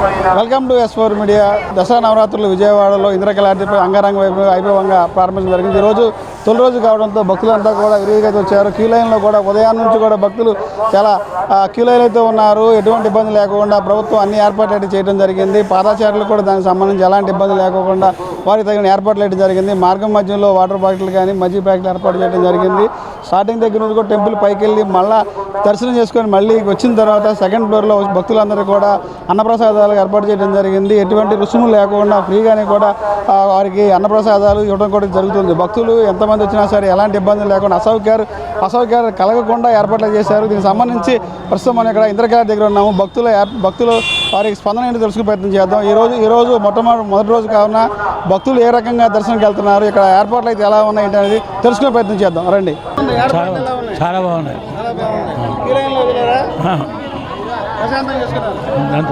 Welcome to S four media. Dasara నవరాత్రులు విజయవాడలో ఇంద్రకలాటిపై అంగరంగ వైపు వైభవంగా ప్రారంభించడం జరిగింది. ఈరోజు తొలి రోజు కావడంతో భక్తులంతా కూడా విరివిగా అయితే వచ్చారు. క్యూ లైన్లో కూడా ఉదయం నుంచి కూడా భక్తులు చాలా క్యూ లైన్ అయితే ఉన్నారు. ఎటువంటి ఇబ్బంది లేకుండా ప్రభుత్వం అన్ని ఏర్పాట్లు అయితే చేయడం జరిగింది. పాదాచారులు కూడా దానికి సంబంధించి ఎలాంటి ఇబ్బంది లేకుండా వారికి తగిన ఏర్పాట్లు అయితే జరిగింది. మార్గం మధ్యలో వాటర్ బాటిల్ కానీ మజ్జి ప్యాకెట్లు ఏర్పాటు చేయడం జరిగింది. స్టార్టింగ్ దగ్గర నుంచి కూడా టెంపుల్ పైకి వెళ్ళి మళ్ళీ దర్శనం చేసుకొని మళ్ళీ వచ్చిన తర్వాత సెకండ్ ఫ్లోర్లో భక్తులందరూ కూడా అన్నప్రసాదాలు ఏర్పాటు చేయడం జరిగింది. ఎటువంటి రుసుము లేకుండా ఫ్రీగానే కూడా వారికి అన్నప్రసాదాలు ఇవ్వడం కూడా జరుగుతుంది. భక్తులు ఎంతమంది వచ్చినా సరే ఎలాంటి ఇబ్బందులు లేకుండా అసౌకర్యాలు అసౌకర్యాలు కలగకుండా ఏర్పాట్లు చేశారు. దీనికి సంబంధించి ప్రస్తుతం మనం ఇక్కడ ఇంద్రకాల దగ్గర ఉన్నాము. భక్తుల భక్తులు వారికి స్పందన ఏంటో తెలుసుకునే ప్రయత్నం చేద్దాం. ఈ రోజు ఈ రోజు మొట్టమొదటి మొదటి రోజు కావున భక్తులు ఏ రకంగా దర్శనంకి వెళ్తున్నారు ఇక్కడ ఏర్పాట్లు అయితే ఎలా ఉన్నాయి ఏంటి అనేది తెలుసుకునే ప్రయత్నం చేద్దాం. రండి. చాలా చాలా బాగున్నాయి.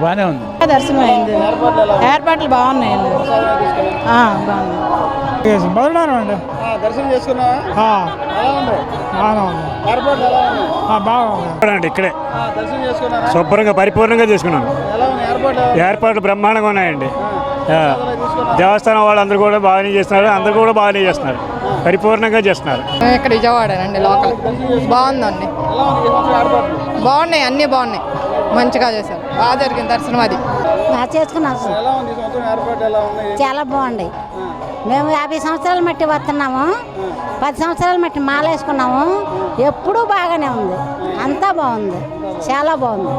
బాగానే ఉంది. దర్శనం అయింది. ఏర్పాట్లు బాగున్నాయండి. బాగున్నాయి. దర్శనం బాగుంది అండి ఇక్కడే. ఆ, దర్శనం చేసుకున్నారా? శుభ్రంగా పరిపూర్ణంగా చేసుకున్నాను. ఏర్పాట్లు బ్రహ్మాండంగా ఉన్నాయండి. దేవస్థానం వాళ్ళందరూ కూడా బాగానే చేస్తున్నారు. అందరూ కూడా బాగానే చేస్తున్నారు. పరిపూర్ణంగా చేస్తున్నారు. ఇక్కడ విజయవాడనండి లోకల్. బాగుందండి. బాగున్నాయి అన్నీ బాగున్నాయి. మంచిగా చేశారు. బాగా జరిగింది దర్శనం అది. చేసుకున్నాం. చాలా బాగుంది. మేము యాభై సంవత్సరాల మట్టి వస్తున్నాము పది సంవత్సరాల మట్టి మాల వేసుకున్నాము ఎప్పుడూ బాగానే ఉంది. అంతా బాగుంది. చాలా బాగుంది.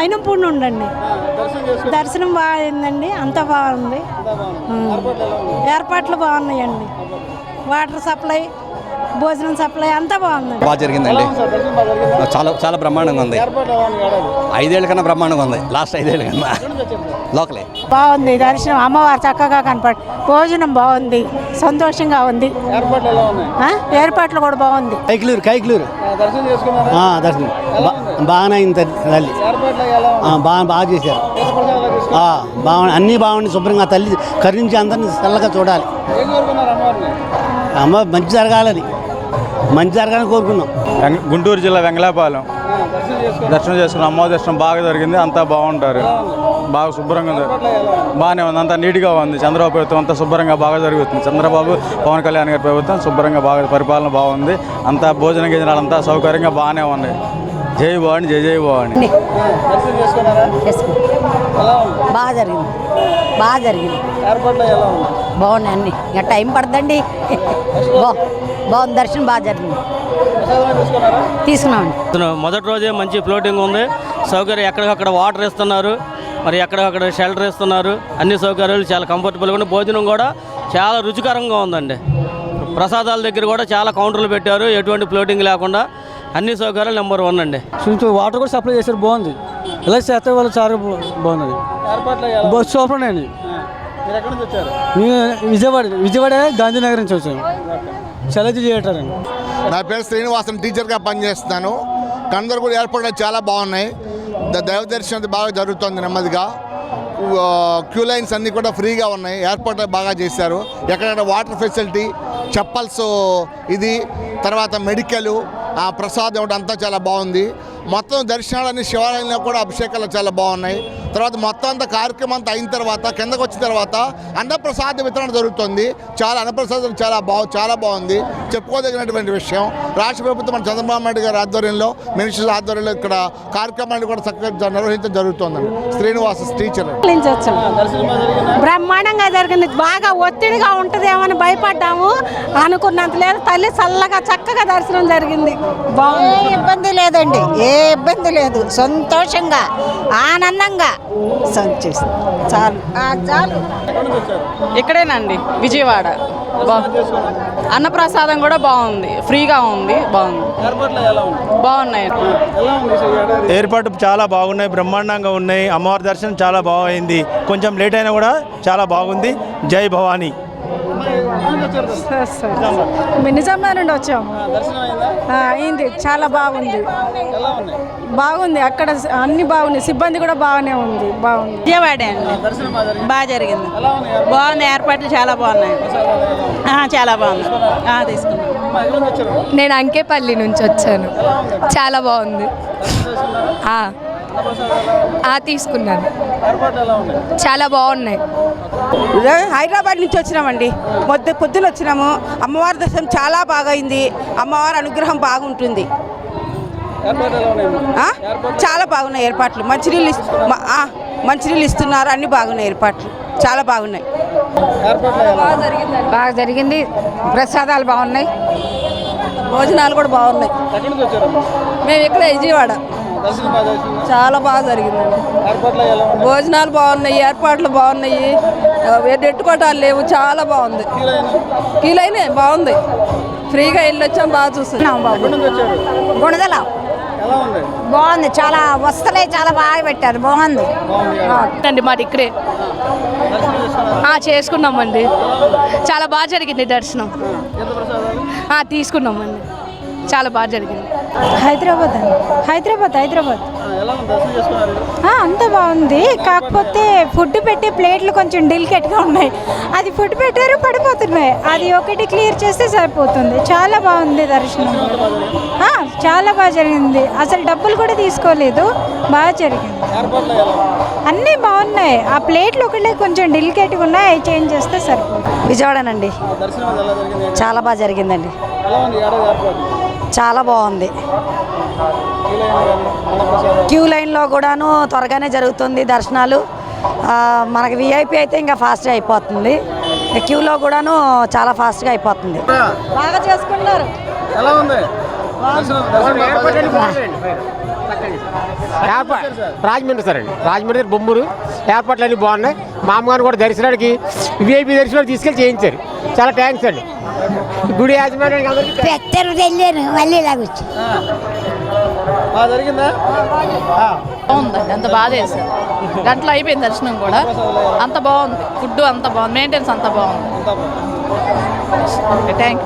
అయినప్పుడు ఉండండి. దర్శనం బాగుందండి. అంత బాగుంది. ఏర్పాట్లు బాగున్నాయండి. వాటర్ సప్లై భోజనం సప్లై అంతా బాగుందండి బాగా జరిగిందండి. చాలా చాలా బ్రహ్మాండంగా ఉంది. ఐదేళ్ళ కన్నా బ్రహ్మాండంగా ఉంది. లాస్ట్ ఐదేళ్ళ కన్నా. లోకలే బాగుంది దర్శనం అమ్మవారు చక్కగా కనపడి భోజనం బాగుంది సంతోషంగా ఉంది? ఏర్పాట్లు కూడా బాగుంది. కైక్లూరు కైక్లూరు. దర్శనం చేసుకున్నారా? ఆ, దర్శనం. బా- బాగానే అయింది తల్లి బాగా బాగా చేశారు. ఆ, బాగా అన్నీ బాగుండి శుభ్రంగా తల్లి కరుణించి అందరినీ చల్లగా చూడాలి. అమ్మ మంచి జరగాలని. మంచి జరగాలని కోరుకున్నాం గుంటూరు జిల్లా వెంగళాపాలెం. దర్శనం చేసుకున్నాం. అమ్మ దర్శనం బాగా జరిగింది. అంతా బాగుంటారు. బాగా శుభ్రంగా ఉంది. బాగానే ఉంది. అంతా నీట్గా ఉంది. చంద్రబాబు ప్రభుత్వం అంతా శుభ్రంగా బాగా జరుగుతుంది. చంద్రబాబు పవన్ కళ్యాణ్ గారి ప్రభుత్వం శుభ్రంగా బాగా పరిపాలన బాగుంది. అంతా భోజన గిజనాలు అంతా సౌకర్యంగా బాగానే ఉన్నాయి. జై భవాని జై జై భవాని. బాగా జరిగింది. బాగా జరిగింది. ఏర్పాట్లు ఎలా ఉంది బాగున్నాయి అన్ని. ఇంకా టైం పడుతుందండి. బా. బాగుంది దర్శనం బాగా జరిగింది. తీసుకున్నామండి. మొదటి రోజే మంచి ఫ్లోటింగ్ ఉంది. సౌకర్యం ఎక్కడికక్కడ వాటర్ ఇస్తున్నారు. మరి ఎక్కడికక్కడ షెల్టర్ ఇస్తున్నారు. అన్ని సౌకర్యాలు చాలా కంఫర్టబుల్గా ఉంది భోజనం కూడా చాలా రుచికరంగా ఉందండి. ప్రసాదాల దగ్గర కూడా చాలా కౌంటర్లు పెట్టారు. ఎటువంటి ఫ్లోటింగ్ లేకుండా అన్ని సౌకర్యాలు నెంబర్ వన్ అండి. వాటర్ కూడా సప్లై చేశారు. బాగుంది. ఇలా చేస్తే వాళ్ళు చాలా బా- బాగున్నది ఏర్పాట్లు ఎలా బస్సు సూపర్ అండి. మీరు ఎక్కడి నుంచి వచ్చారు? మేము విజయవాడ విజయవాడ గాంధీనగర్ నుంచి వచ్చాము. సెలెక్ట్ థియేటర్ అండి నా పేరు శ్రీనివాసం టీచర్గా పనిచేస్తున్నాను. అందరు కూడా ఏర్పాట్లు చాలా బాగున్నాయి. దైవ దర్శనం బాగా జరుగుతుంది నెమ్మదిగా. క్యూ లైన్స్ అన్నీ కూడా ఫ్రీగా ఉన్నాయి. ఏర్పాట్లు బాగా చేశారు. ఎక్కడెక్కడ వాటర్ ఫెసిలిటీ చెప్పల్స్ ఇది తర్వాత మెడికల్ ఆ ప్రసాదం అంతా చాలా బాగుంది. మొత్తం దర్శనాలన్నీ శివాలయంలో కూడా అభిషేకాలు చాలా బాగున్నాయి. తర్వాత మొత్తం అంతా కార్యక్రమం అంతా అయిన తర్వాత కిందకు వచ్చిన తర్వాత అన్నప్రసాద వితరణ జరుగుతుంది. చాలా అన్నప్రసాదం చాలా బాగు చాలా బాగుంది. చెప్పుకోదగినటువంటి విషయం రాష్ట్ర ప్రభుత్వం మన చంద్రబాబు నాయుడు గారి ఆధ్వర్యంలో మినిస్టర్స్ ఆధ్వర్యంలో ఇక్కడ కార్యక్రమాన్ని కూడా చక్కగా నిర్వహించడం జరుగుతుందండి. శ్రీనివాస టీచర్. బ్రహ్మాండంగా జరిగింది. బాగా ఒత్తిడిగా ఉంటుందేమని భయపడ్డాము. అనుకున్నంత లేదు. తల్లి చల్లగా చక్కగా దర్శనం జరిగింది. బాగుంది. ఏ ఇబ్బంది లేదండి. ఏ ఇబ్బంది లేదు. సంతోషంగా ఆనందంగా సంచేసి చాలు. ఇక్కడేనండి విజయవాడ. అన్నప్రసాదం కూడా బాగుంది. ఫ్రీగా ఉంది. బాగుంది. ఏర్పాట్లు ఎలా ఉంది బాగున్నాయి. ఏర్పాటు చాలా బాగున్నాయి బ్రహ్మాండంగా ఉన్నాయి. అమ్మవారి దర్శనం చాలా బాగైంది. కొంచెం లేట్ అయినా కూడా చాలా బాగుంది. జై భవానీ. నిజామాబాద్ నుండి వచ్చాము. దర్శనం అయిందా. చాలా బాగుంది. బాగుంది. అక్కడ అన్ని బాగున్నాయి. సిబ్బంది కూడా బాగానే ఉంది. బాగుంది. విజయవాడ అండి. బాగా జరిగింది. బాగా జరిగింది ఎలా ఉంది బాగున్నాయి ఏర్పాట్లు చాలా బాగున్నాయి. ఆ, చాలా బాగుంది. ఆ, తీసుకున్నాం అమ్మా, ఎక్కడి నుంచి వచ్చారు నేను అంకేపల్లి నుంచి వచ్చాను. చాలా బాగుంది. తీసుకున్నాను. చాలా బాగున్నాయి. హైదరాబాద్ నుంచి వచ్చినామండి. పొద్దు పొద్దున వచ్చినాము. అమ్మవారి దర్శనం చాలా బాగా అయింది అమ్మవారి అనుగ్రహం బాగుంటుంది? చాలా బాగున్నాయి ఏర్పాట్లు. మంచినీళ్ళు మంచినీళ్ళు ఇస్తున్నారు. అన్ని బాగున్నాయి ఏర్పాట్లు. చాలా బాగున్నాయి. బాగా జరిగింది. ప్రసాదాలు బాగున్నాయి. భోజనాలు కూడా బాగున్నాయి. మేము ఇక్కడ విజయవాడ. చాలా బాగా జరిగిందండి. భోజనాలు బాగున్నాయి ఏర్పాట్లు బాగున్నాయి. ఎట్టుకోవటాలు లేవు చాలా బాగుంది. కీలైన బాగుంది. ఫ్రీగా వెళ్ళొచ్చాం బాగా చూస్తున్నాం బాబు. గుణదల. బాగుంది చాలా వస్తలే చాలా బాగా పెట్టారు బాగుంది. అండి మాది ఇక్కడే. ఆ, చేసుకున్నామండి. చాలా బాగా జరిగింది దర్శనం. ఆ, తీసుకున్నామండి. చాలా బాగా జరిగింది. హైదరాబాద్ అండి. హైదరాబాద్ హైదరాబాద్. ఆ, అంతా బాగుంది. కాకపోతే ఫుడ్ పెట్టే ప్లేట్లు కొంచెం డెలికేట్గా ఉన్నాయి. అది ఫుడ్ పెట్టారు పడిపోతున్నాయి. అది ఒకటి క్లియర్ చేస్తే సరిపోతుంది. చాలా బాగుంది దర్శనం. ఆ, చాలా బాగా జరిగింది. అసలు డబ్బులు కూడా తీసుకోలేదు. బాగా జరిగింది. అన్నీ బాగున్నాయి. ఆ ప్లేట్లు ఒకటే కొంచెం డెలికేట్గా ఉన్నాయి. అవి చేంజ్ చేస్తే సరిపోతుంది. విజయవాడనండి. చాలా బాగా జరిగిందండి. చాలా బాగుంది. క్యూ లైన్లో కూడాను త్వరగానే జరుగుతుంది దర్శనాలు. ఆ, మనకి విఐపి అయితే ఇంకా ఫాస్ట్గా అయిపోతుంది. క్యూలో కూడాను చాలా ఫాస్ట్గా అయిపోతుంది. బాగా చేసుకున్నారు ఎలా ఉంది? రాజమండ్రి సార్ అండి. రాజమండ్రి బొమ్మూరు. ఏర్పాట్లు అన్నీ బాగున్నాయి. మా అమ్మగారు కూడా దర్శనానికి విఐపి దర్శనాలు తీసుకెళ్ళి చేయించారు. చాలా థ్యాంక్స్ అండి. గుడి యాజమాన్యానికి అందరికీ పెట్టరు వెళ్ళాను మళ్ళీ ఇలాగొచ్చి బాగా జరిగిందా? బాగుందండి అంత బాగా చేశారు. గంటలో అయిపోయింది దర్శనం కూడా. అంత బాగుంది. ఫుడ్ అంత బాగుంది. మెయింటెనెన్స్ అంత బాగుంది. Thank you